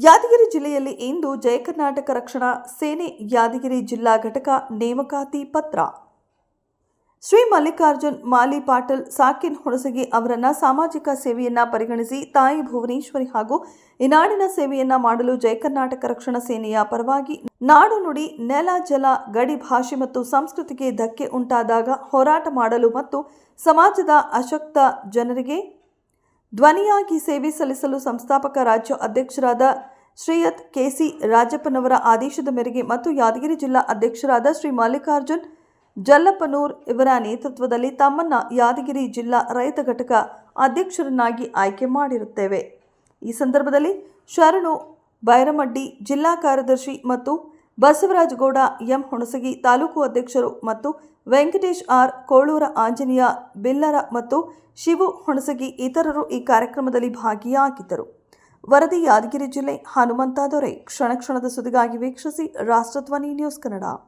ಯಾದಗಿರಿ ಜಿಲ್ಲೆಯಲ್ಲಿ ಇಂದು ಜಯ ಕರ್ನಾಟಕ ರಕ್ಷಣಾ ಸೇನೆ ಯಾದಗಿರಿ ಜಿಲ್ಲಾ ಘಟಕ ನೇಮಕಾತಿ ಪತ್ರ. ಶ್ರೀ ಮಲ್ಲಿಕಾರ್ಜುನ್, ಮಾಲಿ ಪಾಟೀಲ್, ಸಾಕಿನ್ ಹುಣಸಗಿ ಅವರನ್ನ ಸಾಮಾಜಿಕ ಸೇವೆಯನ್ನ ಪರಿಗಣಿಸಿ ತಾಯಿ ಭುವನೇಶ್ವರಿ ಹಾಗೂ ಇನಾಡಿನ ಸೇವೆಯನ್ನ ಮಾಡಲು ಜಯ ಕರ್ನಾಟಕ ರಕ್ಷಣಾ ಸೇನೆಯ ಪರವಾಗಿ ನಾಡು ನುಡಿ, ನೆಲ, ಜಲ, ಗಡಿ ಭಾಷೆ ಮತ್ತು ಸಂಸ್ಕೃತಿಗೆ ಧಕ್ಕೆ ಉಂಟಾದಾಗ ಹೋರಾಟ ಮಾಡಲು ಮತ್ತು ಸಮಾಜದ ಅಶಕ್ತ ಜನರಿಗೆ ಧ್ವನಿಯಾಗಿ ಸೇವೆ ಸಲ್ಲಿಸಲು ಸಂಸ್ಥಾಪಕ ರಾಜ್ಯ ಅಧ್ಯಕ್ಷರಾದ ಶ್ರೀಯತ್ ಕೆಸಿ ರಾಜಪ್ಪನವರ ಆದೇಶದ ಮೇರೆಗೆ ಮತ್ತು ಯಾದಗಿರಿ ಜಿಲ್ಲಾ ಅಧ್ಯಕ್ಷರಾದ ಶ್ರೀ ಮಲ್ಲಿಕಾರ್ಜುನ್ ಜಲ್ಲಪ್ಪನೂರ್ ಇವರ ನೇತೃತ್ವದಲ್ಲಿ ತಮ್ಮನ್ನ ಯಾದಗಿರಿ ಜಿಲ್ಲಾ ರೈತ ಘಟಕ ಅಧ್ಯಕ್ಷರನ್ನಾಗಿ ಆಯ್ಕೆ ಮಾಡಿರುತ್ತೇವೆ. ಈ ಸಂದರ್ಭದಲ್ಲಿ ಶರಣು ಬೈರಮಡ್ಡಿ ಜಿಲ್ಲಾ ಕಾರ್ಯದರ್ಶಿ ಮತ್ತು ಬಸವರಾಜ ಗೌಡ ಎಂ ಹುಣಸಗಿ ತಾಲೂಕು ಅಧ್ಯಕ್ಷರು ಮತ್ತು ವೆಂಕಟೇಶ್ ಆರ್ ಕೋಳೂರ ಆಂಜನೇಯ ಬಿಲ್ಲರ ಮತ್ತು ಶಿವು ಹುಣಸಗಿ ಇತರರು ಈ ಕಾರ್ಯಕ್ರಮದಲ್ಲಿ ಭಾಗಿಯಾಗಿದ್ದರು. ವರದಿ ಯಾದಗಿರಿ ಜಿಲ್ಲೆ ಹನುಮಂತ ದೊರೆ ಕ್ಷಣ ಕ್ಷಣದ ಸುದ್ದಿಗಾಗಿ ವೀಕ್ಷಿಸಿ ರಾಷ್ಟ್ರಧ್ವನಿ ನ್ಯೂಸ್ ಕನ್ನಡ.